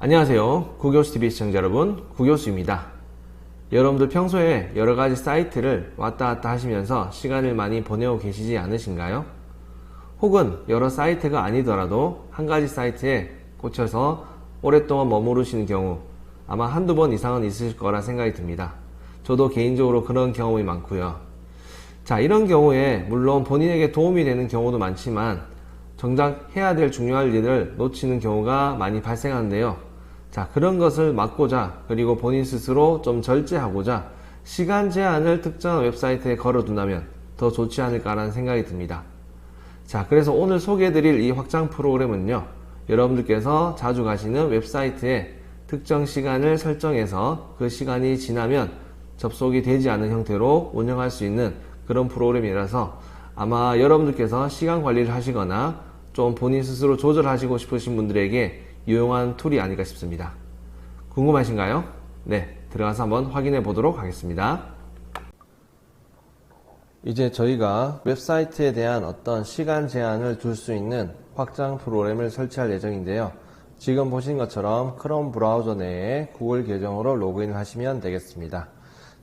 안녕하세요. 구교수TV 시청자 여러분, 구교수입니다. 여러분들 평소에 여러 가지 사이트를 왔다 갔다 하시면서 시간을 많이 보내고 계시지 않으신가요? 혹은 여러 사이트가 아니더라도 한 가지 사이트에 꽂혀서 오랫동안 머무르시는 경우 아마 한두 번 이상은 있으실 거라 생각이 듭니다. 저도 개인적으로 그런 경험이 많고요. 자, 이런 경우에 물론 본인에게 도움이 되는 경우도 많지만 정작 해야 될 중요한 일을 놓치는 경우가 많이 발생하는데요. 자, 그런 것을 막고자 그리고 본인 스스로 좀 절제하고자 시간 제한을 특정 웹사이트에 걸어둔다면 더 좋지 않을까라는 생각이 듭니다. 자, 그래서 오늘 소개해드릴 이 확장 프로그램은요, 여러분들께서 자주 가시는 웹사이트에 특정 시간을 설정해서 그 시간이 지나면 접속이 되지 않은 형태로 운영할 수 있는 그런 프로그램이라서 아마 여러분들께서 시간 관리를 하시거나 좀 본인 스스로 조절하시고 싶으신 분들에게 유용한 툴이 아닐까 싶습니다. 궁금하신가요? 네, 들어가서 한번 확인해 보도록 하겠습니다. 이제 저희가 웹사이트에 대한 어떤 시간 제한을 둘 수 있는 확장 프로그램을 설치할 예정인데요. 지금 보신 것처럼 크롬 브라우저 내에 구글 계정으로 로그인을 하시면 되겠습니다.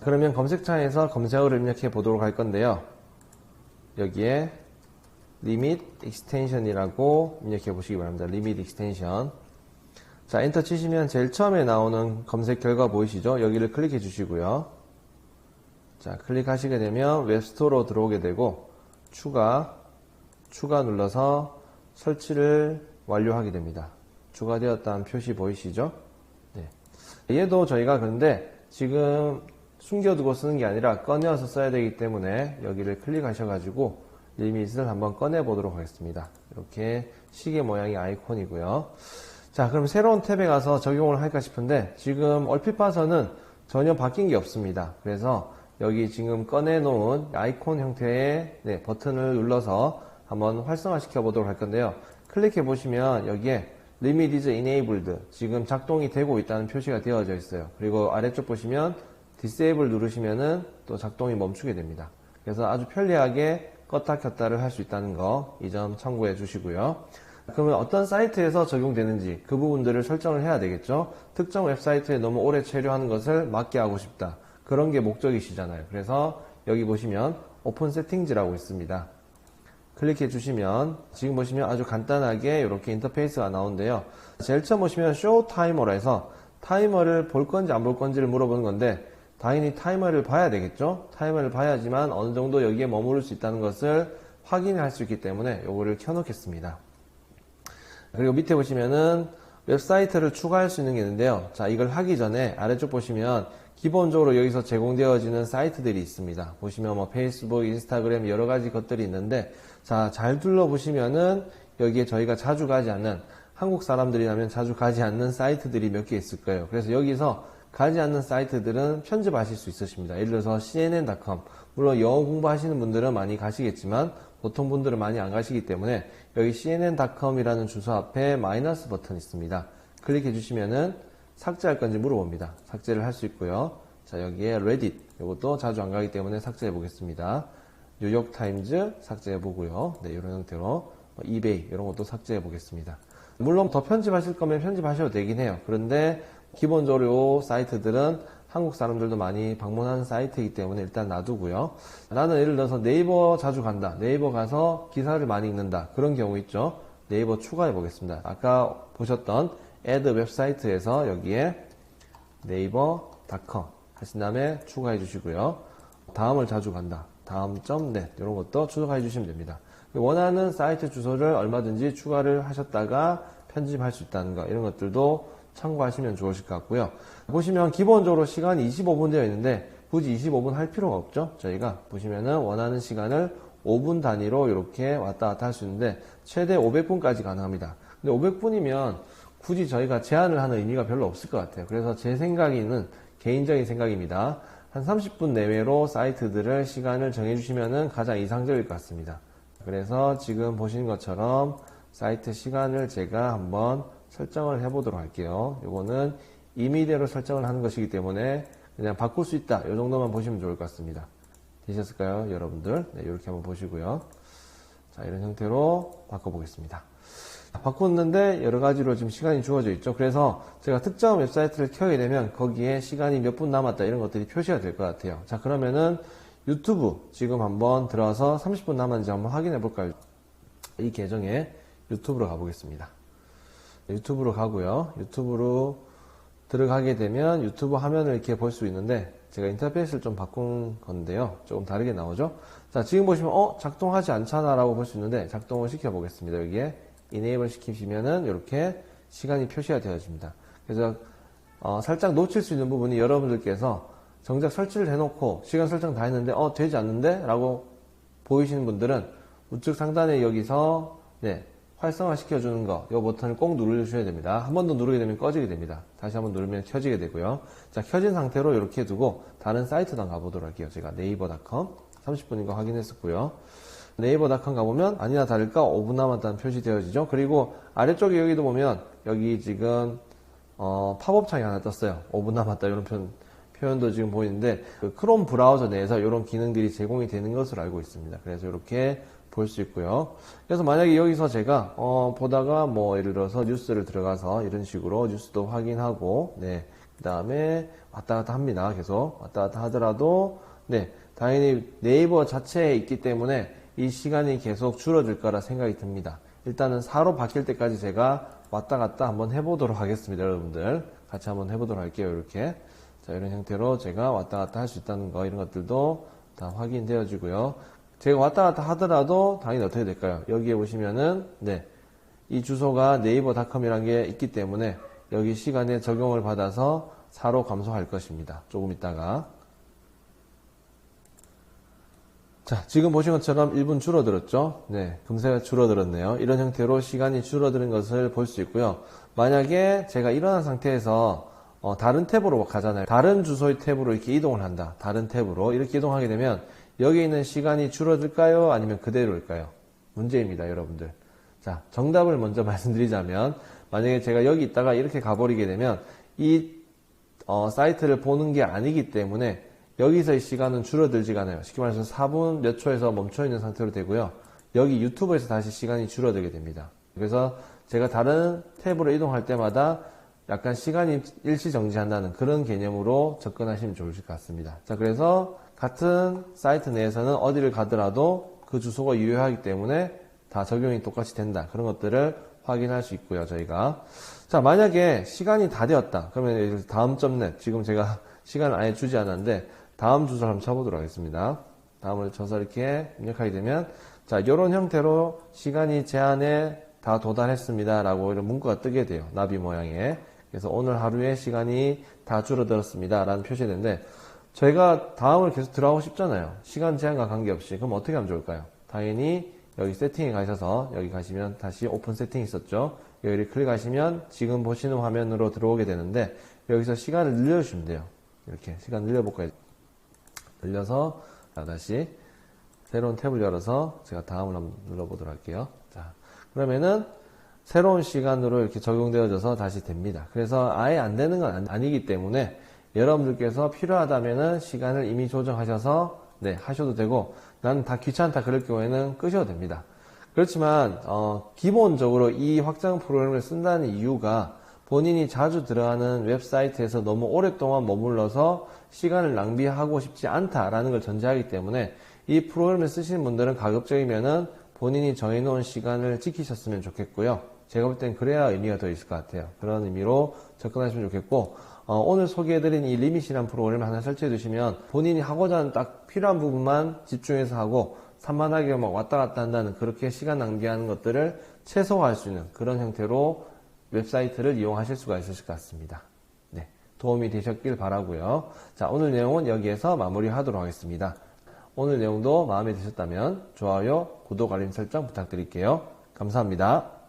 그러면 검색창에서 검색어를 입력해 보도록 할 건데요. 여기에 limit extension이라고 입력해 보시기 바랍니다. limit extension. 자, 엔터 치시면 제일 처음에 나오는 검색 결과 보이시죠? 여기를 클릭해 주시고요. 자, 클릭하시게 되면 웹스토어로 들어오게 되고 추가, 추가 눌러서 설치를 완료하게 됩니다. 추가되었다는 표시 보이시죠? 네. 얘도 저희가 그런데 지금 숨겨두고 쓰는 게 아니라 꺼내어서 써야 되기 때문에 여기를 클릭하셔가지고 리밋을 한번 꺼내 보도록 하겠습니다. 이렇게 시계 모양의 아이콘이고요. 자, 그럼 새로운 탭에 가서 적용을 할까 싶은데 지금 얼핏 봐서는 전혀 바뀐 게 없습니다. 그래서 여기 지금 꺼내놓은 아이콘 형태의 네, 버튼을 눌러서 한번 활성화시켜 보도록 할 건데요. 클릭해 보시면 여기에 Limit is enabled 지금 작동이 되고 있다는 표시가 되어져 있어요. 그리고 아래쪽 보시면 Disable 누르시면은 또 작동이 멈추게 됩니다. 그래서 아주 편리하게 껐다 켰다를 할 수 있다는 거 이 점 참고해 주시고요. 그러면 어떤 사이트에서 적용되는지 그 부분들을 설정을 해야 되겠죠. 특정 웹사이트에 너무 오래 체류하는 것을 막게 하고 싶다. 그런 게 목적이시잖아요. 그래서 여기 보시면 오픈 세팅즈라고 있습니다. 클릭해 주시면 지금 보시면 아주 간단하게 이렇게 인터페이스가 나오는데요. 제일 처음 보시면 쇼 타이머라 해서 타이머를 볼 건지 안 볼 건지를 물어보는 건데 당연히 타이머를 봐야 되겠죠. 타이머를 봐야지만 어느 정도 여기에 머무를 수 있다는 것을 확인할 수 있기 때문에 이거를 켜놓겠습니다. 그리고 밑에 보시면은 웹사이트를 추가할 수 있는 게 있는데요. 자, 이걸 하기 전에 아래쪽 보시면 기본적으로 여기서 제공되어지는 사이트들이 있습니다. 보시면 뭐 페이스북, 인스타그램 여러 가지 것들이 있는데 자, 잘 둘러보시면은 여기에 저희가 자주 가지 않는 한국 사람들이라면 자주 가지 않는 사이트들이 몇 개 있을 거예요. 그래서 여기서 가지 않는 사이트들은 편집하실 수 있으십니다. 예를 들어서 cnn.com 물론 영어 공부하시는 분들은 많이 가시겠지만 보통 분들은 많이 안 가시기 때문에 여기 cnn.com이라는 주소 앞에 마이너스 버튼이 있습니다. 클릭해 주시면은 삭제할 건지 물어봅니다. 삭제를 할 수 있고요. 자 여기에 reddit 이것도 자주 안 가기 때문에 삭제해 보겠습니다. 뉴욕 타임즈 삭제해 보고요. 네 이런 형태로 이베이 이런 것도 삭제해 보겠습니다. 물론 더 편집하실 거면 편집하셔도 되긴 해요. 그런데 기본적으로 이 사이트들은 한국 사람들도 많이 방문하는 사이트이기 때문에 일단 놔두고요. 나는 예를 들어서 네이버 자주 간다. 네이버 가서 기사를 많이 읽는다. 그런 경우 있죠. 네이버 추가해 보겠습니다. 아까 보셨던 add 웹사이트에서 여기에 네이버.com 하신 다음에 추가해 주시고요. 다음을 자주 간다. 다음.net 이런 것도 추가해 주시면 됩니다. 원하는 사이트 주소를 얼마든지 추가를 하셨다가 편집할 수 있다는 거 이런 것들도 참고하시면 좋으실 것 같고요. 보시면 기본적으로 시간이 25분 되어 있는데 굳이 25분 할 필요가 없죠. 저희가 보시면은 원하는 시간을 5분 단위로 이렇게 왔다 갔다 할 수 있는데 최대 500분까지 가능합니다. 근데 500분이면 굳이 저희가 제한을 하는 의미가 별로 없을 것 같아요. 그래서 제 생각에는 개인적인 생각입니다. 한 30분 내외로 사이트들을 시간을 정해주시면 가장 이상적일 것 같습니다. 그래서 지금 보시는 것처럼 사이트 시간을 제가 한번 설정을 해보도록 할게요. 이거는 임의대로 설정을 하는 것이기 때문에 그냥 바꿀 수 있다. 이 정도만 보시면 좋을 것 같습니다. 되셨을까요, 여러분들? 네, 이렇게 한번 보시고요. 자, 이런 형태로 바꿔보겠습니다. 바꿨는데 여러 가지로 지금 시간이 주어져 있죠. 그래서 제가 특정 웹사이트를 켜게 되면 거기에 시간이 몇 분 남았다 이런 것들이 표시가 될 것 같아요. 자, 그러면은 유튜브 지금 한번 들어와서 30분 남았는지 한번 확인해 볼까요? 이 계정에 유튜브로 가보겠습니다. 유튜브로 가고요. 유튜브로 들어가게 되면 유튜브 화면을 이렇게 볼 수 있는데 제가 인터페이스를 좀 바꾼 건데요. 조금 다르게 나오죠. 자, 지금 보시면 어 작동하지 않잖아 라고 볼 수 있는데 작동을 시켜 보겠습니다. 여기에 이네이블 시키시면은 이렇게 시간이 표시가 되어집니다. 그래서 어, 살짝 놓칠 수 있는 부분이 여러분들께서 정작 설치를 해놓고 시간 설정 다 했는데 어 되지 않는데 라고 보이시는 분들은 우측 상단에 여기서 네, 활성화 시켜주는 거, 이 버튼을 꼭 누르셔야 됩니다. 한 번 더 누르게 되면 꺼지게 됩니다. 다시 한 번 누르면 켜지게 되고요. 자, 켜진 상태로 이렇게 두고 다른 사이트도 가보도록 할게요. 제가 네이버닷컴 30분인 거 확인했었고요. 네이버닷컴 가보면 아니나 다를까 5분 남았다는 표시되어지죠. 그리고 아래쪽에 여기도 보면 여기 지금 어, 팝업 창이 하나 떴어요. 5분 남았다 이런 표현, 표현도 지금 보이는데 그 크롬 브라우저 내에서 이런 기능들이 제공이 되는 것으로 알고 있습니다. 그래서 이렇게 볼 수 있고요. 그래서 만약에 여기서 제가 어, 보다가 뭐 예를 들어서 뉴스를 들어가서 이런 식으로 뉴스도 확인하고 네. 그 다음에 왔다 갔다 합니다. 계속 왔다 갔다 하더라도 네. 당연히 네이버 자체에 있기 때문에 이 시간이 계속 줄어들 거라 생각이 듭니다. 일단은 4로 바뀔 때까지 제가 왔다 갔다 한번 해보도록 하겠습니다. 여러분들 같이 한번 해보도록 할게요. 이렇게 자 이런 형태로 제가 왔다 갔다 할 수 있다는 거 이런 것들도 다 확인되어지고요. 제가 왔다 갔다 하더라도 당연히 어떻게 될까요? 여기에 보시면은 네. 이 주소가 네이버닷컴이라는 게 있기 때문에 여기 시간에 적용을 받아서 4로 감소할 것입니다. 조금 있다가 자, 지금 보신 것처럼 1분 줄어들었죠? 네, 금세 줄어들었네요. 이런 형태로 시간이 줄어드는 것을 볼 수 있고요. 만약에 제가 일어난 상태에서 어, 다른 탭으로 가잖아요. 다른 주소의 탭으로 이렇게 이동을 한다. 다른 탭으로 이렇게 이동하게 되면 여기 있는 시간이 줄어들까요? 아니면 그대로일까요? 문제입니다, 여러분들. 자, 정답을 먼저 말씀드리자면 만약에 제가 여기 있다가 이렇게 가버리게 되면 이 어, 사이트를 보는 게 아니기 때문에 여기서의 시간은 줄어들지가 않아요. 쉽게 말해서 4분 몇 초에서 멈춰 있는 상태로 되고요. 여기 유튜브에서 다시 시간이 줄어들게 됩니다. 그래서 제가 다른 탭으로 이동할 때마다 약간 시간이 일시 정지한다는 그런 개념으로 접근하시면 좋을 것 같습니다. 자, 그래서 같은 사이트 내에서는 어디를 가더라도 그 주소가 유효하기 때문에 다 적용이 똑같이 된다. 그런 것들을 확인할 수 있고요, 저희가. 자, 만약에 시간이 다 되었다. 그러면 다음 점넷, 지금 제가 시간을 아예 주지 않았는데, 다음 주소를 한번 쳐보도록 하겠습니다. 다음을 쳐서 이렇게 입력하게 되면, 자, 이런 형태로 시간이 제한에 다 도달했습니다. 라고 이런 문구가 뜨게 돼요. 나비 모양의. 그래서 오늘 하루의 시간이 다 줄어들었습니다. 라는 표시되는데, 저희가 다음을 계속 들어가고 싶잖아요. 시간 제한과 관계없이. 그럼 어떻게 하면 좋을까요? 당연히 여기 세팅에 가셔서 여기 가시면 다시 오픈 세팅 있었죠. 여기를 클릭하시면 지금 보시는 화면으로 들어오게 되는데 여기서 시간을 늘려주시면 돼요. 이렇게 시간 늘려볼까요? 늘려서 자, 다시 새로운 탭을 열어서 제가 다음을 한번 눌러보도록 할게요. 자, 그러면은 새로운 시간으로 이렇게 적용되어져서 다시 됩니다. 그래서 아예 안 되는 건 아니기 때문에 여러분들께서 필요하다면은 시간을 이미 조정하셔서 네, 하셔도 되고 나는 다 귀찮다 그럴 경우에는 끄셔도 됩니다. 그렇지만 어, 기본적으로 이 확장 프로그램을 쓴다는 이유가 본인이 자주 들어가는 웹사이트에서 너무 오랫동안 머물러서 시간을 낭비하고 싶지 않다라는 걸 전제하기 때문에 이 프로그램을 쓰시는 분들은 가급적이면은 본인이 정해놓은 시간을 지키셨으면 좋겠고요. 제가 볼 땐 그래야 의미가 더 있을 것 같아요. 그런 의미로 접근하시면 좋겠고 어, 오늘 소개해드린 이 리밋이라는 프로그램을 하나 설치해 두시면 본인이 하고자 하는 딱 필요한 부분만 집중해서 하고 산만하게 막 왔다 갔다 한다는 그렇게 시간 낭비하는 것들을 최소화할 수 있는 그런 형태로 웹사이트를 이용하실 수가 있으실 것 같습니다. 네, 도움이 되셨길 바라고요. 자, 오늘 내용은 여기에서 마무리하도록 하겠습니다. 오늘 내용도 마음에 드셨다면 좋아요, 구독, 알림 설정 부탁드릴게요. 감사합니다.